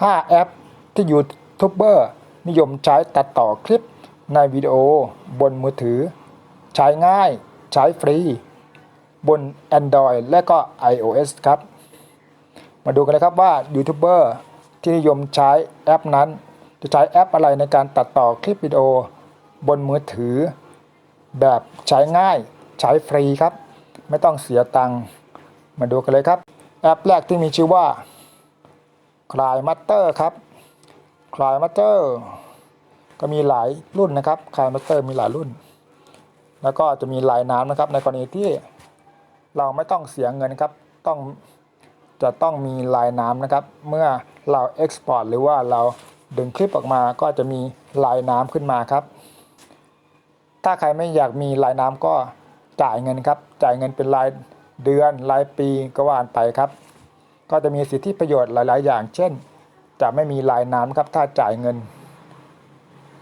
5 แอปที่ยูทูบเบอร์นิยมใช้ตัดต่อคลิปในวิดีโอบนมือถือ ใช้ง่ายใช้ฟรี บน Android และก็ iOS ครับ มาดูกันเลยครับว่ายูทูบเบอร์ที่นิยมใช้แอปนั้น จะใช้แอปอะไรในการตัดต่อคลิปวิดีโอบนมือถือ แบบใช้ง่ายใช้ฟรีครับ ไม่ต้องเสียตังค์มาดูกันเลยครับ แอปแรกที่มีชื่อว่า คลายมัตเตอร์ครับคลายมัตเตอร์ก็มีหลายรุ่นนะครับคลายมัตเตอร์มีหลายรุ่น แล้วก็จะมีลายน้ำนะครับ ในกรณีที่เราไม่ต้องเสียเงินครับต้องจะต้องมีลายน้ำนะครับ เมื่อเราเอ็กซ์พอร์ตหรือว่าเราดึงคลิปออกมาก็จะมีลายน้ำขึ้นมาครับ ถ้าใครไม่อยากมีลายน้ำก็จ่ายเงินครับ จ่ายเงินเป็นรายเดือนรายปีก็ว่านไปครับ ก็จะมีสิทธิประโยชน์หลาย ๆ อย่าง เช่น จะไม่มีลายน้ำครับถ้าจ่ายเงิน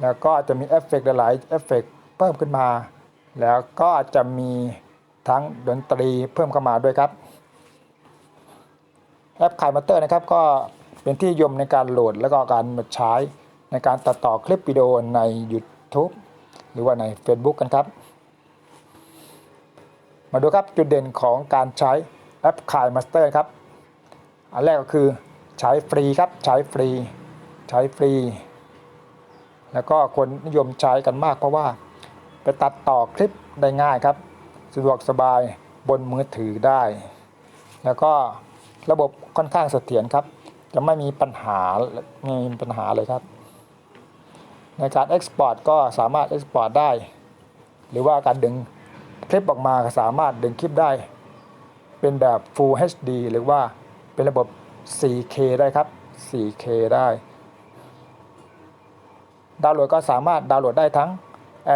แล้วก็จะมีเอฟเฟกต์หลายๆเอฟเฟกต์เพิ่มขึ้นมา แล้วก็จะมีทั้งดนตรีเพิ่มเข้ามาด้วยครับแอปขายมัตเตอร์นะครับก็เป็นที่นิยมในการโหลดแล้วก็การมาใช้ในการตัดต่อคลิปวิดีโอใน YouTube หรือว่าใน Facebook กันครับ มาดูครับจุดเด่นของการใช้แอปขายมัตเตอร์ครับ อันแรกก็คือใช้ฟรีครับใช้ฟรีใช้ฟรี แล้วก็คนนิยมใช้กันมากเพราะว่าไปตัดต่อคลิปได้ง่ายครับ สะดวกสบายบนมือถือได้ แล้วก็ระบบค่อนข้างเสถียรครับ จะไม่มีปัญหาไม่มีปัญหาเลยครับ ในการ Export ก็สามารถ Export ได้ หรือว่าการดึงคลิปออกมาสามารถดึงคลิปได้ เป็นแบบ Full HD หรือว่า เป็นระบบ 4K ได้ครับ 4K ได้ ดาวน์โหลดก็สามารถดาวน์โหลดได้ทั้ง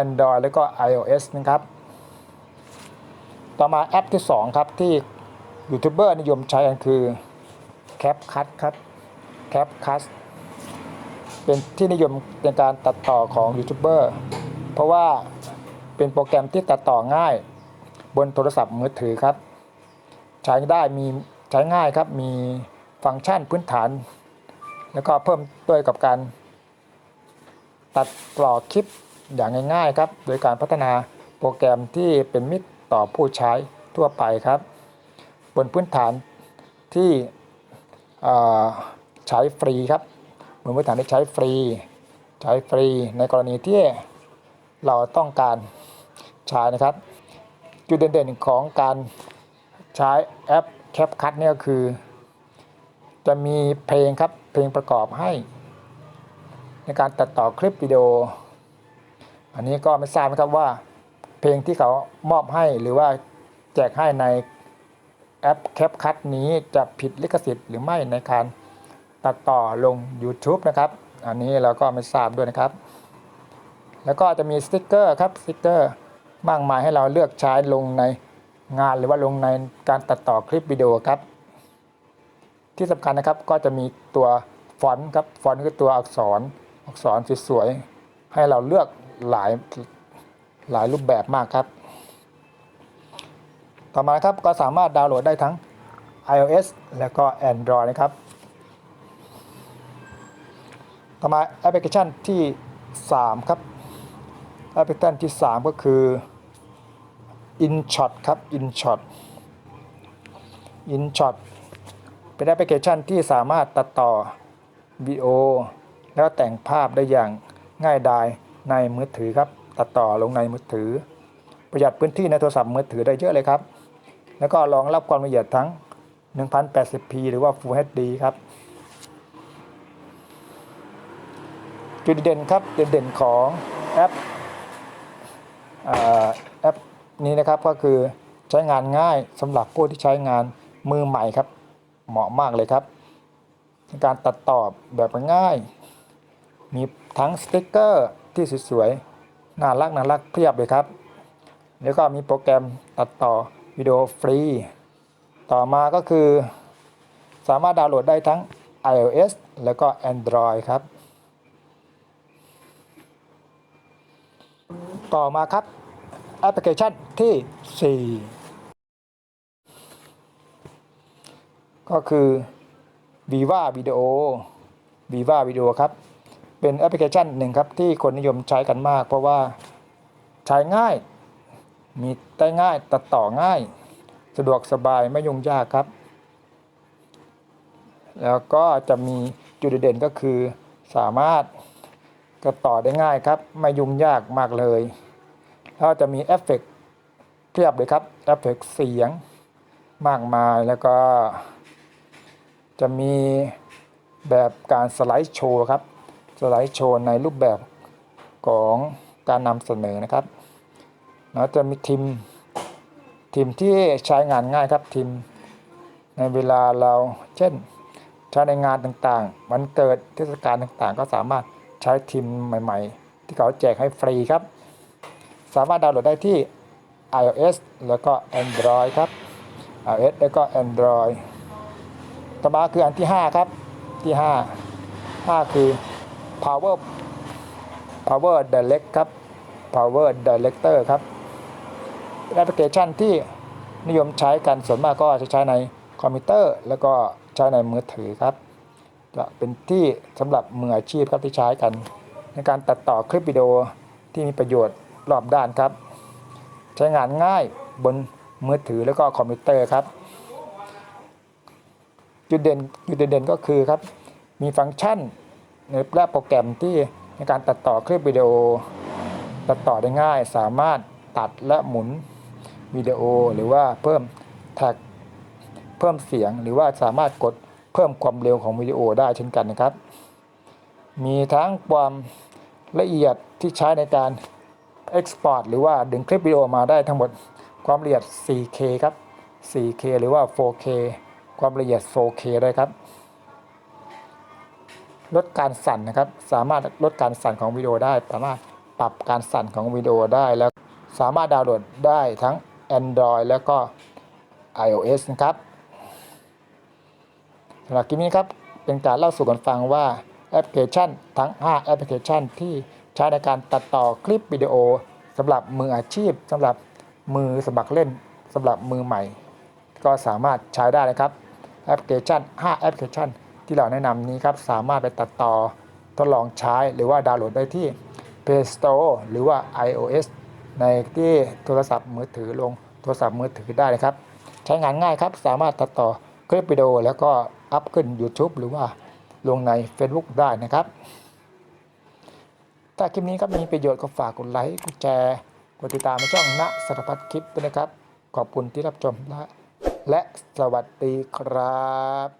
Android แล้วก็ iOS นะครับ ต่อมาแอปที่ 2 ครับ ที่ยูทูบเบอร์นิยมใช้กันคือ CapCut ครับ CapCut เป็นที่นิยมในการตัดต่อของยูทูบเบอร์เพราะว่าเป็นโปรแกรมที่ตัดต่อง่าย บนโทรศัพท์มือถือครับ ใช้ได้มี ใช้ง่ายครับมีฟังก์ชันพื้นฐาน แล้วก็เพิ่มด้วยกับการ ตัดต่อคลิปอย่างง่ายๆครับโดยการพัฒนาโปรแกรมที่เป็นมิตรต่อผู้ใช้ทั่วไปครับ บนพื้นฐานที่ใช้ฟรีครับบนพื้นฐานที่ใช้ฟรี ใช้ฟรีในกรณีที่เราต้องการใช้นะครับ จุดเด่นๆของการใช้แอป CapCut เนี่ยก็คือ จะมีเพลงครับเพลงประกอบให้ ในการตัดต่อคลิปวิดีโอ อันนี้ก็ไม่ทราบนะครับว่า เพลงที่เขามอบให้หรือว่าแจกให้ในแอป CapCut นี้จะผิดลิขสิทธิ์หรือไม่ในการตัดต่อลง YouTube นะครับ อันนี้เราก็ไม่ทราบด้วยนะครับ แล้วก็จะมีสติกเกอร์ครับสติกเกอร์มากมายให้เราเลือกใช้ลงใน งานหรือว่าลงในการตัดต่อคลิปวิดีโอครับ ที่สำคัญนะครับก็จะมีตัวฟอนต์ครับฟอนต์คือตัวอักษรอักษรสวยๆให้เราเลือกหลายหลายรูปแบบมากครับ ต่อมาครับก็สามารถดาวน์โหลดได้ทั้ง iOS แล้วก็ Android นะครับ ต่อมาแอปพลิเคชันที่ 3 ครับ แอปพลิเคชันที่ 3 ก็คือ InShot ครับ InShot InShot เป็นแอปพลิเคชันที่สามารถตัดต่อวิดีโอแล้วแต่งภาพได้อย่างง่ายดายในมือถือครับ ตัดต่อลงในมือถือ ประหยัดพื้นที่ในโทรศัพท์มือถือได้เยอะเลยครับ แล้วก็รองรับความละเอียดทั้ง 1080p หรือว่า Full HD ครับจุดเด่นครับจุดเด่นของแอป นี้นะครับก็คือใช้งานง่ายสำหรับผู้ที่ใช้งานมือใหม่ครับ เหมาะมากเลยครับ การตัดต่อแบบง่าย มีทั้งสติกเกอร์ที่สวยๆน่ารักน่ารักเพียบเลยครับ แล้วก็มีโปรแกรมตัดต่อวิดีโอฟรี ต่อมาก็คือ สามารถดาวน์โหลดได้ทั้ง iOS แล้วก็ Android ครับ ต่อมาครับ แอปพลิเคชันที่ 4 ก็คือ Viva Video Viva Video ครับ เป็นแอปพลิเคชันหนึ่งครับ ที่คนนิยมใช้กันมาก เพราะว่าใช้ง่าย มีได้ง่ายตัดต่อง่าย สะดวกสบายไม่ยุ่งยากครับ แล้วก็จะมีจุดเด่นก็คือสามารถตัดต่อได้ง่ายครับ ไม่ยุ่งยากมากเลย แล้วจะมีเอฟเฟกต์เทียบเลยครับเอฟเฟกต์เสียงมากมายแล้วก็ จะมีแบบการสไลด์โชว์ครับ สไลด์โชว์ในรูปแบบของการนำเสนอนะครับแล้วจะมีทีมทีมที่ใช้งานง่ายครับทีมในเวลาเราเช่นใช้ในงานต่างๆ วันเกิดเทศกาลต่างๆ ก็สามารถใช้ทีมใหม่ ๆ ที่เขาแจกให้ฟรีครับ สามารถดาวน์โหลดได้ที่ iOS แล้วก็ Android ครับ iOS แล้วก็ Android ต่อมาคืออันที่ 5 ครับ ที่ 5 5 คือ Power Power Direct ครับ Power Director ครับแอปพลิเคชันที่นิยมใช้กันส่วนมากก็จะใช้ในคอมพิวเตอร์ แล้วก็ใช้ในมือถือครับ จะเป็นที่สำหรับมืออาชีพครับที่ใช้กัน ในการตัดต่อคลิปวิดีโอที่มีประโยชน์ รอบด้านครับ ใช้งานง่ายบนมือถือแล้วก็คอมพิวเตอร์ครับ จุดเด่นจุดเด่นก็คือครับ มีฟังก์ชันในและโปรแกรมที่ในการตัดต่อคลิปวิดีโอ ตัดต่อได้ง่าย สามารถตัดและหมุนวิดีโอ หรือว่าเพิ่มแท็กเพิ่มเสียง หรือว่าสามารถกดเพิ่มความเร็วของวิดีโอได้เช่นกันนะครับ มีทั้งความละเอียดที่ใช้ในการ Export หรือว่าดึงคลิปวิดีโอมาได้ทั้งหมดความละเอียด 4K ครับ 4K หรือว่า 4K ความละเอียด 4K ได้ครับ ลดการสั่นนะครับ สามารถลดการสั่นของวิดีโอได้ สามารถปรับการสั่นของวิดีโอได้ แล้วสามารถดาวน์โหลดได้ทั้ง Android แล้วก็ iOS นะครับสำหรับคลิปนี้ครับ เป็นการเล่าสู่กันฟังว่าแอปพลิเคชันทั้ง 5 แอปพลิเคชันที่ ช้ในการตัดต่อคลิปวิดีโอสำหรับมืออาชีพสำหรับมือสมัครเล่นสำหรับมือใหม่ ก็สามารถใช้ได้นะครับแอปพลิเคชัน 5 แอปพลิเคชัน ที่เราแนะนำนี้ครับสามารถไปตัดต่อทดลองใช้หรือว่าดาวน์โหลดได้ที่ Play Store หรือว่า iOS ในที่โทรศัพท์มือถือลงโทรศัพท์มือถือได้นะครับ ใช้งานง่ายครับ สามารถตัดต่อคลิปวิดีโอแล้วก็อัพขึ้น YouTube หรือว่าลงใน Facebook ได้นะครับ ถ้าคลิปนี้ครับมีประโยชน์ก็ฝากกดไลค์กดแชร์กดติดตามช่องณสารพัดคลิปด้วยนะครับ ขอบคุณที่รับชมและและสวัสดีครับ